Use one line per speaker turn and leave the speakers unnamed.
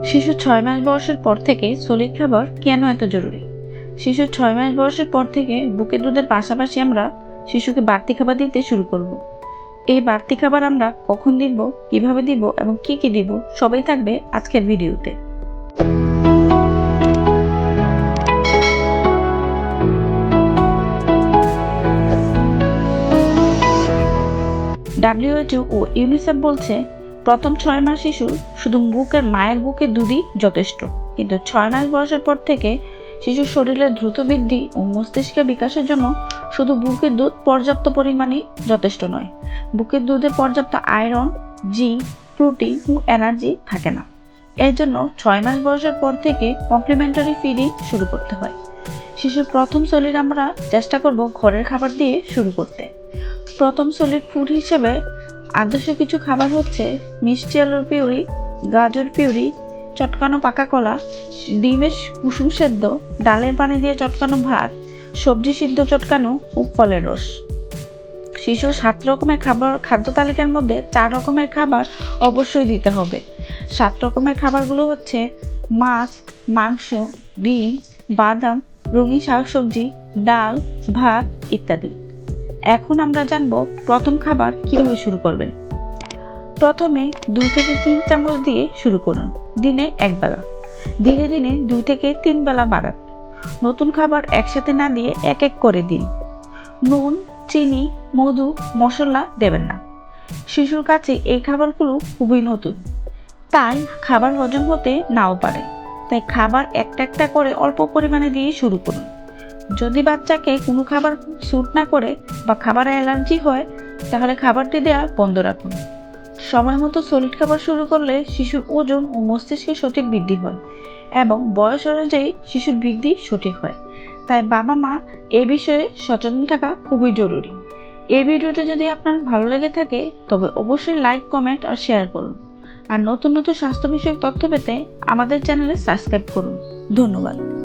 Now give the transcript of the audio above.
শিশু ছয় মাস বয়সের পর থেকে সলিড খাবার কেন এত জরুরি? শিশু ছয় মাস বয়সের পর থেকে বুকের দুধের পাশাপাশি আমরা শিশুকে বাড়তি খাবার দিতে শুরু করব। এই বাড়তি খাবার আমরা কখন দিব, কীভাবে দিব এবং কি কি দিব, সবই থাকবে আজকের ভিডিওতে। ডাব্লিউএইচও ও ইউনিসেফ বলছে প্রথম ছয় মাস শিশু শুধু বুকের মায়ের বুকে দুধই যথেষ্ট। কিন্তু ছয় মাস বয়সের পর থেকে শিশুর শরীরের দ্রুত বৃদ্ধি ও মস্তিষ্কের বিকাশের জন্য শুধু বুকের দুধ পর্যাপ্ত পরিমাণে যথেষ্ট নয়। বুকের দুধে পর্যাপ্ত আয়রন, জিঙ্ক, প্রোটিন ও এনার্জি থাকে না। এর জন্য ছয় মাস বয়সের পর থেকে কমপ্লিমেন্টারি ফিডিং শুরু করতে হয়। শিশুর প্রথম শরীর আমরা চেষ্টা করব ঘরের খাবার দিয়ে শুরু করতে। প্রথম সলিড ফুড হিসেবে আদর্শ কিছু খাবার হচ্ছে মিষ্টি আলুর পিউরি, গাজর পিউরি, চটকানো পাকা কলা, ডিমের কুসুম সেদ্ধ, ডালের পানি দিয়ে চটকানো ভাত, সবজি সিদ্ধ চটকানো ও ফলের রস। শিশুর সাত রকমের খাবার, খাদ্য তালিকার মধ্যে চার রকমের খাবার অবশ্যই দিতে হবে। সাত রকমের খাবারগুলো হচ্ছে মাছ, মাংস, ডিম, বাদাম, রঙিন শাকসবজি, ডাল, ভাত ইত্যাদি। এখন আমরা জানব প্রথম খাবার কীভাবে শুরু করবেন। প্রথমে দুই থেকে তিন চামচ দিয়ে শুরু করুন, দিনে এক বেলা। ধীরে ধীরে দুই থেকে তিন বেলা বাড়ান। নতুন খাবার একসাথে না দিয়ে এক এক করে দিন। নুন, চিনি, মধু, মশলা দেবেন না। শিশুর কাছে এই খাবারগুলো খুবই নতুন। তাই খাবার হজম হতে নাও পারে। তাই খাবার একটা একটা করে অল্প পরিমাণে দিয়ে শুরু করুন। যদি বাচ্চাকে কোনো খাবার স্যুট না করে বা খাবারে অ্যালার্জি হয়, তাহলে খাবারটি দেওয়া বন্ধ রাখুন। সময় মতো সলিড খাবার শুরু করলে শিশুর ওজন ও মস্তিষ্কের সঠিক বৃদ্ধি হয় এবং বয়স অনুযায়ী শিশুর বৃদ্ধি সঠিক হয়। তাই বাবা মা এ বিষয়ে সচেতন থাকা খুবই জরুরি। এই ভিডিওটি যদি আপনার ভালো লেগে থাকে, তবে অবশ্যই লাইক, কমেন্ট আর শেয়ার করুন। আর নতুন নতুন স্বাস্থ্য বিষয়ক তথ্য পেতে আমাদের চ্যানেলে সাবস্ক্রাইব করুন। ধন্যবাদ।